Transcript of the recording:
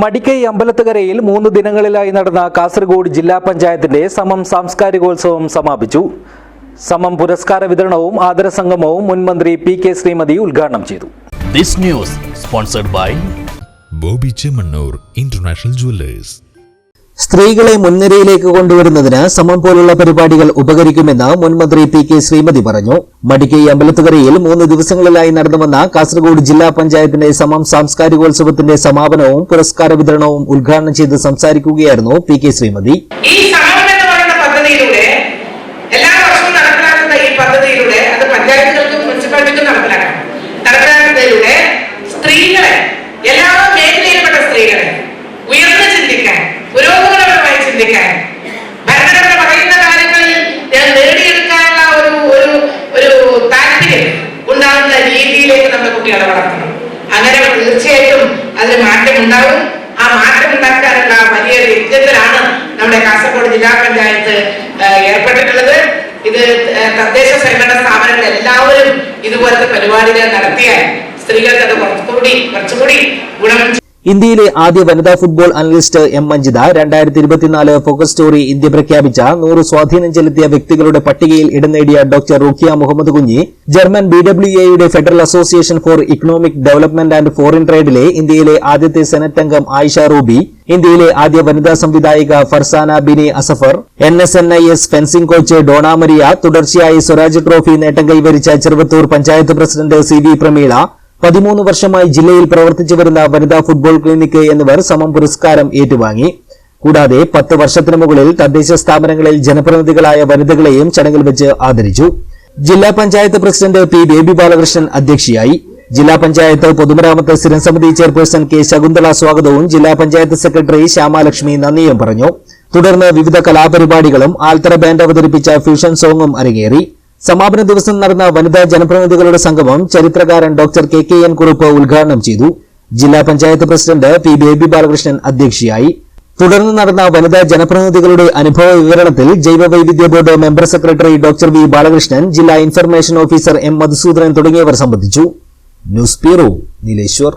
മടിക്കൈ അമ്പലത്തുകരയിൽ മൂന്ന് ദിനങ്ങളിലായി നടന്ന കാസർഗോഡ് ജില്ലാ പഞ്ചായത്തിന്റെ സമം സാംസ്കാരികോത്സവം സമാപിച്ചു. സമം പുരസ്കാര വിതരണവും ആദരസംഗമവും മുൻമന്ത്രി പി കെ ശ്രീമതി ഉദ്ഘാടനം ചെയ്തു. This news sponsored by Boby Chemmanur international jewellers. സ്ത്രീകളെ മുൻനിരയിലേക്ക് കൊണ്ടുവരുന്നതിന് സമം പോലുള്ള പരിപാടികൾ ഉപകരിക്കുമെന്ന് മുൻമന്ത്രി പി കെ ശ്രീമതി പറഞ്ഞു. മടിക്കൈ അമ്പലത്തുകരയിൽ മൂന്ന് ദിവസങ്ങളിലായി നടന്നുവന്ന കാസർഗോഡ് ജില്ലാ പഞ്ചായത്തിന്റെ സമം സാംസ്കാരികോത്സവത്തിന്റെ സമാപനവും പുരസ്കാര വിതരണവും ഉദ്ഘാടനം ചെയ്ത് സംസാരിക്കുകയായിരുന്നു പി കെ ശ്രീമതി. ചിന്തിക്കാൻ. ഭരണഘടന പറയുന്ന കാര്യങ്ങളിൽ നേടിയെടുക്കാനുള്ള ഒരു ഒരു ഒരു താല്പര്യം ഉണ്ടാകുന്ന രീതിയിലേക്ക് നമ്മുടെ കുട്ടികളെ വളർത്തണം. അങ്ങനെ തീർച്ചയായിട്ടും അതിന് മാറ്റം ഉണ്ടാകും. ആ മാറ്റം ഉണ്ടാക്കാനുള്ള വലിയ യജ്ഞത്തിലാണ് നമ്മുടെ കാസർഗോഡ് ജില്ലാ പഞ്ചായത്ത് ഏർപ്പെട്ടിട്ടുള്ളത്. ഇത് തദ്ദേശ സ്ഥാപനങ്ങൾ എല്ലാവരും ഇതുപോലത്തെ പരിപാടികൾ നടത്തിയാൽ സ്ത്രീകൾക്ക് അത് കുറച്ചുകൂടി കുറച്ചുകൂടി ഗുണം ഇന്ത്യയിലെ ആദ്യ വനിതാ ഫുട്ബോൾ അനലിസ്റ്റ് എം മഞ്ജിത രണ്ടായിരത്തി ഇരുപത്തിനാല് ഫോക്കസ് സ്റ്റോറി ഇന്ത്യ പ്രഖ്യാപിച്ച നൂറ് സ്വാധീനം ചെലുത്തിയ വ്യക്തികളുടെ പട്ടികയിൽ ഇടം നേടിയ doctor Rukhiya Muhammad Kunhi German B W എയുടെ federal association for economic development and foreign ട്രേഡിലെ ഇന്ത്യയിലെ ആദ്യത്തെ സെനറ്റ് അംഗം ആയിഷ റൂബി ഇന്ത്യയിലെ ആദ്യ വനിതാ സംവിധായിക Farzana Bini Asafar N S N I S fencing coach Dona Maria തുടർച്ചയായി സ്വരാജ് ട്രോഫി നേട്ടം കൈവരിച്ച Cheruvathur panchayat president C V Prameela പതിമൂന്ന് വർഷമായി ജില്ലയിൽ പ്രവർത്തിച്ചു വരുന്ന വനിതാ ഫുട്ബോൾ ക്ലിനിക്ക് എന്നിവർ സമം പുരസ്കാരം ഏറ്റുവാങ്ങി. കൂടാതെ പത്ത് വർഷത്തിനു മുകളിൽ തദ്ദേശ സ്ഥാപനങ്ങളിൽ ജനപ്രതിനിധികളായ വനിതകളെയും ചടങ്ങിൽ വെച്ച് ആദരിച്ചു. ജില്ലാ പഞ്ചായത്ത് പ്രസിഡന്റ് പി ബേബി ബാലകൃഷ്ണൻ അധ്യക്ഷയായി. ജില്ലാ പഞ്ചായത്ത് പൊതുമരാമത്ത് സ്ഥിരം സമിതി ചെയർപേഴ്സൺ കെ ശകുന്തള സ്വാഗതവും ജില്ലാ പഞ്ചായത്ത് സെക്രട്ടറി ശ്യാമാലക്ഷ്മി നന്ദിയും പറഞ്ഞു. തുടർന്ന് വിവിധ കലാപരിപാടികളും ആൽത്തറ ബാൻഡ് അവതരിപ്പിച്ച ഫ്യൂഷൻ സോങ്ങും അരങ്ങേറി. സമാപന ദിവസം നടന്ന വനിതാ ജനപ്രതിനിധികളുടെ സംഗമം ചരിത്രകാരൻ doctor K K N Kurup ഉദ്ഘാടനം ചെയ്തു. ജില്ലാ പഞ്ചായത്ത് പ്രസിഡന്റ് പി ബേബി ബാലകൃഷ്ണൻ അധ്യക്ഷയായി. തുടർന്ന് നടന്ന വനിതാ ജനപ്രതിനിധികളുടെ അനുഭവ വിവരണത്തിൽ ജൈവവൈവിധ്യ board member secretary doctor V Balakrishnan ജില്ലാ ഇൻഫർമേഷൻ ഓഫീസർ എം മധുസൂദനൻ തുടങ്ങിയവർ സംബന്ധിച്ചു. News bureau Nileshwar.